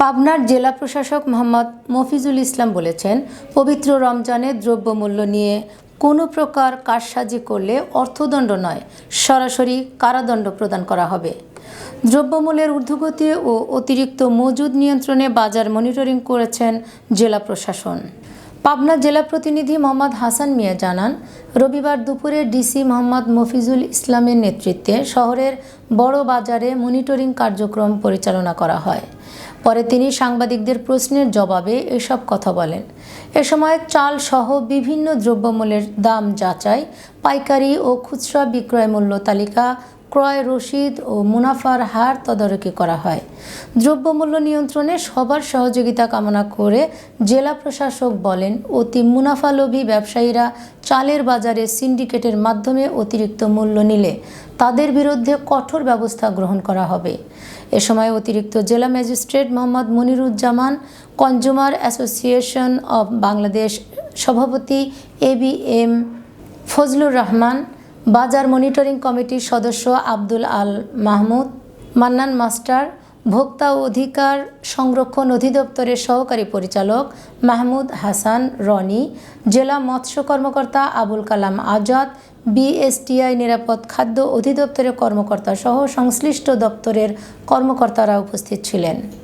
পাবনার জেলা প্রশাসক মোহাম্মদ মফিজুল ইসলাম বলেছেন, পবিত্র রমজানে দ্রব্যমূল্য নিয়ে কোনো প্রকার কারসাজি করলে অর্থদণ্ড নয়, সরাসরি কারাদণ্ড প্রদান করা হবে। দ্রব্যমূল্যের ঊর্ধ্বগতি ও অতিরিক্ত মজুদ নিয়ন্ত্রণে বাজার মনিটরিং করেছেন জেলা প্রশাসন। পাবনা জেলা প্রতিনিধি মোহাম্মদ হাসান মিয়া জানান, রবিবার দুপুরে ডিসি মোহাম্মদ মফিজুল ইসলামের নেতৃত্বে শহরের বড় বাজারে মনিটরিং কার্যক্রম পরিচালনা করা হয়। পরে তিনি সাংবাদিকদের প্রশ্নের জবাবে এসব কথা বলেন। এ সময় চাল সহ বিভিন্ন দ্রব্যমূল্যের দাম যাচাই, পাইকারি ও খুচরা বিক্রয় মূল্য তালিকা ক্রয় রসিদ ও মুনাফার হার তদারকি করা হয়। দ্রব্যমূল্য নিয়ন্ত্রণে সবার সহযোগিতা কামনা করে জেলা প্রশাসক বলেন, অতি মুনাফালোভী ব্যবসায়ীরা চালের বাজারে সিন্ডিকেটের মাধ্যমে অতিরিক্ত মূল্য নিলে তাদের বিরুদ্ধে কঠোর ব্যবস্থা গ্রহণ করা হবে। এ সময় অতিরিক্ত জেলা magistrate Mohammad Moniruzzaman, consumer association of Bangladesh সভাপতি A B M Fazlur Rahman বাজার মনিটরিং কমিটির সদস্য আব্দুল আল মাহমুদ, মান্নান মাস্টার, ভোক্তা অধিকার সংরক্ষণ অধিদপ্তরের সহকারী পরিচালক মাহমুদ হাসান রনি, জেলা মৎস্য কর্মকর্তা আবুল কালাম আজাদ, বিএসটিআই নিরাপদ খাদ্য অধিদপ্তরের কর্মকর্তা সহ সংশ্লিষ্ট দপ্তরের কর্মকর্তারা উপস্থিত ছিলেন।